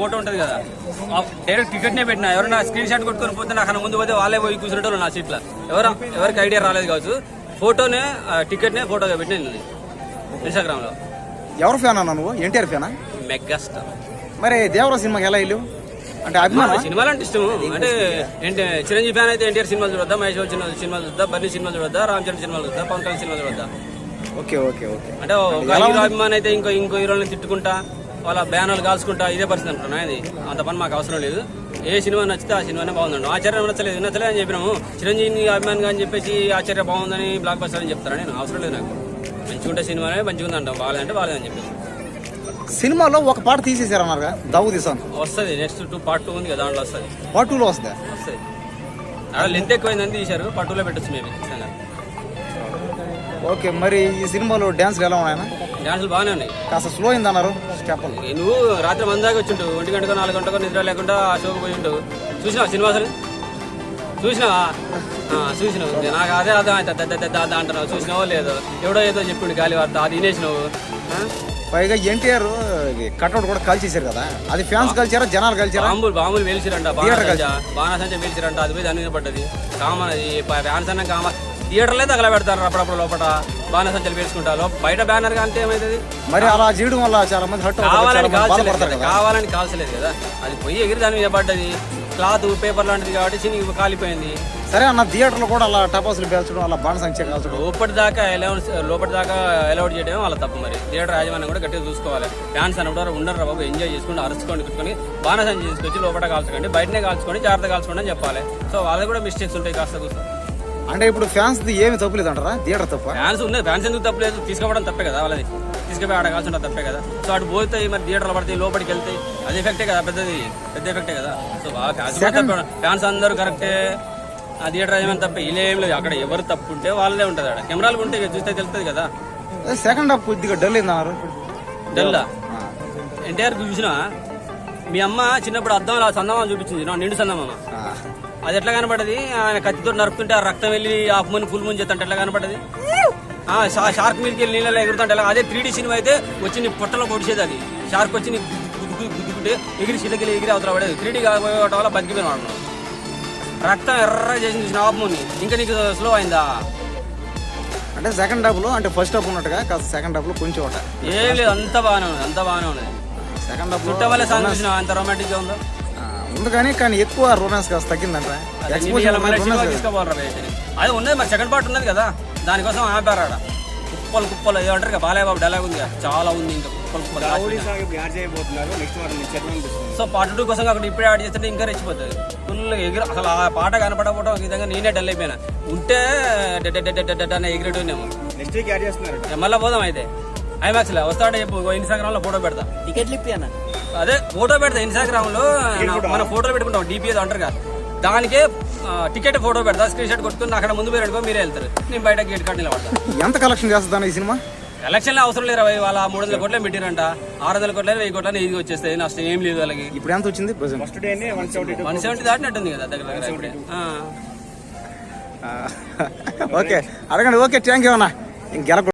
Photo ఉంటది కదా. Direct ticket నే పెట్టినా. ఎవరైనా స్క్రీన్ షాట్ కొట్టుకొని పోతే నాకు ముందు పోతే వాళ్ళే పోయి కూర్చుంటారు నా సీట్లో. ఎవరు ఎవరికి ఐడియా రాలేదు కావచ్చు. ఫోటోనే టికెట్ నే ఫోటోగా పెట్టింది ఇన్స్టాగ్రామ్లో ఎవరు ఫ్యాన్ అన్నా నువ్వు? ఎన్టీఆర్ ఫ్యానా? మెగాస్టార్ మరి దేవరా సినిమాకి ఎలా వెళ్ళు? అంటే అభిమానం? సినిమాలు అంటే ఇష్టం అంటే ఏంటి చిరంజీవి ఫ్యాన్ అయితే ఎన్టీఆర్ సినిమాలు చూడొద్దా? మహేష్ బాబు సినిమా సినిమాలు చూద్దా బన్నీ సినిమాలు చూడొద్దా? రామ్ చరణ్ సినిమాలు చూద్దా పవన్ కళ్యాణ్ సినిమాలు చూడొద్దా? Okay okay okay. అంటే ఒక హీరో అభిమాని అయితే ఇంకో ఇంకో హీరోని తిట్టుకుంటా? వాళ్ళ బ్యానర్లు కాల్చుకుంటా ఇదే పరిస్థితి అంటున్నా ఇది. అంత పని మాకు అవసరం లేదు. ఏ సినిమా నచ్చితే ఆ సినిమానే బాగుందండి ఆచార్య నచ్చలేదు. నచ్చలేదు అని చెప్పినాము. చిరంజీవి అభిమానిగా అని చెప్పేసి ఆచార్య బాగుందని బ్లాక్ బస్టర్ అని చెప్తారా? నేను అవసరం లేదు నాకు. మంచిగా ఉంటే సినిమానే మంచిగా ఉంది అంటాం బాగాలేదంటే బాగాలేదని చెప్పేసి. సినిమాలో ఒక పాట తీసేసారన్నారు దావుద్ ఇసాన్ వస్తుంది. నెక్స్ట్ టూ పార్ట్ టూ ఉంది కదా దాంట్లో వస్తుంది. పార్ట్ టూలో వస్తుందా? వస్తుంది. అలా లెంత్ ఎక్కువైందని తీశారు. పట్టులో పెట్టచ్చు మేము ఓకే మరి ఈ సినిమాలో డ్యాన్స్లు ఎలా ఉన్నాయన్న డాన్సులు బాగానే ఉన్నాయి. కాస్త స్లో అయింది అన్నారు ఇక నువ్వు రాత్రి మంది దాకా వచ్చిండు ఒంటి గంటకో నాలుగు గంటకో నిద్ర లేకుండా ఆ షోకి పోయి ఉండు. చూసినావా సినిమా అసలు చూసినావా. చూసినావు నాకు అదే అదే అదే అంటున్నావు. చూసినావో లేదో? ఎవడో ఏదో చెప్పిండు గాలి వార్త అది వినేసినావు? పైగా ఎన్టీఆర్ కట్అవుట్ కూడా కాల్చేశారు కదా. అది ఫ్యాన్స్ కలిచారా జనాలు కలిచారా బాంబులు బాంబులు వేల్చిరంట బాణసంచ వేల్చిరంట అది పోయి దాని మీద పడ్డది. కామన్ అది ఫ్యాన్స్ అన్న కామ థియేటర్లే తగల పెడతారు అప్పుడప్పుడు లోపల. బాణసంచలు వేసుకుంటా లోప- బయట బ్యానర్ అంటే ఏమవుతుంది మరి అలా చేయడం వల్ల చాలా మంది అవుతారు కావాలని కాల్చలేదు కావాలని కాల్చలేదు కదా. అది పోయి ఎగిరి దాని మీద పడ్డది. క్లాత్ పేపర్ లాంటిది కాబట్టి చిని కాలిపోయింది. సరే అన్న థియేటర్లో కూడా అలా టపాసులు పేల్చడం అలా బాణ సంఖ్య కాల్చడం. లోపటి దాకా అలౌన్స్ లోపటి దాకా అలౌడ్ చేయడం వాళ్ళ తప్పు మరి. థియేటర్ యాజమాన్యం కూడా గట్టిగా చూసుకోవాలి. ఫ్యాన్స్ అని కూడా ఉండరు బాబు ఎంజాయ్ చేసుకుంటూ అరుచుకొని కుట్టుకొని బాణసం చేసుకొచ్చి లోపల కాల్చకండి బయటనే కాల్చుకొని జాగ్రత్త కాల్చుకోండి అని చెప్పాలి. సో వాళ్ళకి కూడా మిస్టేక్స్ ఉంటాయి కాస్త కూస్త. అంటే ఇప్పుడు ఫ్యాన్స్ ఏమి తప్పులేదు అంటారా థియేటర్ తప్ప? ఫ్యాన్స్ ఉన్నాయి. ఫ్యాన్స్ ఎందుకు తప్పలేదు తీసుకోవడం తప్పే కదా వాళ్ళది. తీసుకుపోయి ఆడ కాల్చుంటే తప్పే కదా. సో అటు పోతాయి మరి థియేటర్లో పడతాయి లోపలికి వెళ్తాయి అది ఎఫెక్టే కదా? పెద్దది. పెద్ద ఎఫెక్టే కదా? సో ఫ్యాన్స్ అందరూ కరెక్టే ఆ థియేటర్ ఏమైనా తప్ప? ఇలా ఏం లేదు. అక్కడ ఎవరు తప్పు ఉంటే వాళ్ళే ఉంటుంది అక్కడ కెమెరాలు ఉంటే చూస్తే తెలుస్తుంది కదా. సెకండ్ హాఫ్ కొద్దిగా డల్ అయింది అన్నారు. డల్లా ఎన్టీఆర్ చూసిన మీ అమ్మ చిన్నప్పుడు అద్దం అలా సందమామ చూపించింది. నా నిండు సందమామ. అది ఎట్లా కనపడది ఆయన కత్తితో నరుకుతుంటే ఆ రక్తం వెళ్ళి హాఫ్ మూన్ ఫుల్ మూన్ చేస్తుంటే ఎట్లా కనపడది షార్క్ మీదకి వెళ్ళి నీళ్ళలో ఎగురుతుంటే అదే త్రీ సినిమా అయితే వచ్చి నీ పొట్టలో పొడిచేది అది. షార్క్ వచ్చి నీ గుద్దు గుద్దు గుద్దుకుంటే ఎగిరి చిల్లకెళ్ళి ఎగిరి అవతల పడేది. త్రీ డీ వల్ల బతికిపోయిన వాడు. రక్తం ఎర్ర చేసి చూసిన హాఫ్ మూన్ ఇంకా నీకు స్లో అయిందా? అంటే సెకండ్ హాఫ్లో అంటే ఫస్ట్ హాఫ్ ఉన్నట్టుగా కాస్త సెకండ్ హాఫ్లో కొంచెం ఏం లేదు అంత బాగానే ఉంది అంత బాగానే ఉన్నది. సెకండ్ హాఫ్ చుట్ట వల్ల సాంగ్ చూసిన అంత రొమాంటిక్గా ఉందో ఉంది కానీ కానీ ఎక్కువ రొమాన్స్ కాస్త తగ్గిందంట అదే ఉన్నది మరి సెకండ్ పార్ట్ ఉన్నది కదా దానికోసం ఆపారు ఆడ కుప్పలు కుప్పలు ఏమంటారు కదా బాలయ్య బాబు డైలాగ్ ఉంది చాలా ఉంది ఇంకా కుప్పలు కుప్పలు సో పార్ట్ టూ కోసం అక్కడ ఇప్పుడే యాడ్ చేస్తుంటే ఇంకా రెచ్చిపోతుంది ఫుల్ ఎగిరి అసలు ఆ పాట కనపడకపోవడం విధంగా నేనే డల్ అయిపోయినా ఉంటే డెడ్ డెడ్ డెడ్ డెడ్ అనే ఎగిరేటోనేమో నెక్స్ట్ వీక్ యాడ్ చేస్తున్నారు మళ్ళీ పోదాం అయితే ఐమాక్స్లో. వస్తాడే చెప్పు ఇన్స్టాగ్రామ్లో ఫోటో పెడతా. టికెట్లు ఇప్పి అన్న అదే ఫోటో పెడతా ఇన్స్టాగ్రామ్లో. మన ఫోటోలు పెట్టుకుంటాం డిపిఏ అంటారు కదా. దానికే టికెట్ ఫోటో పెడతా స్క్రీన్ షాట్ కొట్టుకుని అక్కడ ముందు మీరు మీరే వెళ్తారు. నేను బయట గేట్ కార్డు నిలబడతా. ఎంత కలెక్షన్ చేస్తుందా ఈ సినిమా? ఎలక్షన్ అవసరం లేరు అవి వాళ్ళ మూడు వందల కోట్లే పెట్టారంట. ఆరు వందల కోట్ల వెయ్యి కోట్ల ఇది వచ్చేస్తాయి. నష్టం ఏం లేదు వాళ్ళకి. ఇప్పుడు ఎంత వచ్చింది? ప్రజెంట్ ఫస్ట్ డేనే వన్ సెవెంటీ వన్ సెవెంటీ దాటినట్టుంది కదా దగ్గర దగ్గర ఇప్పుడే. ఆ. ఓకే అడగండి. ఓకే థ్యాంక్ యూ అన్న. గెలక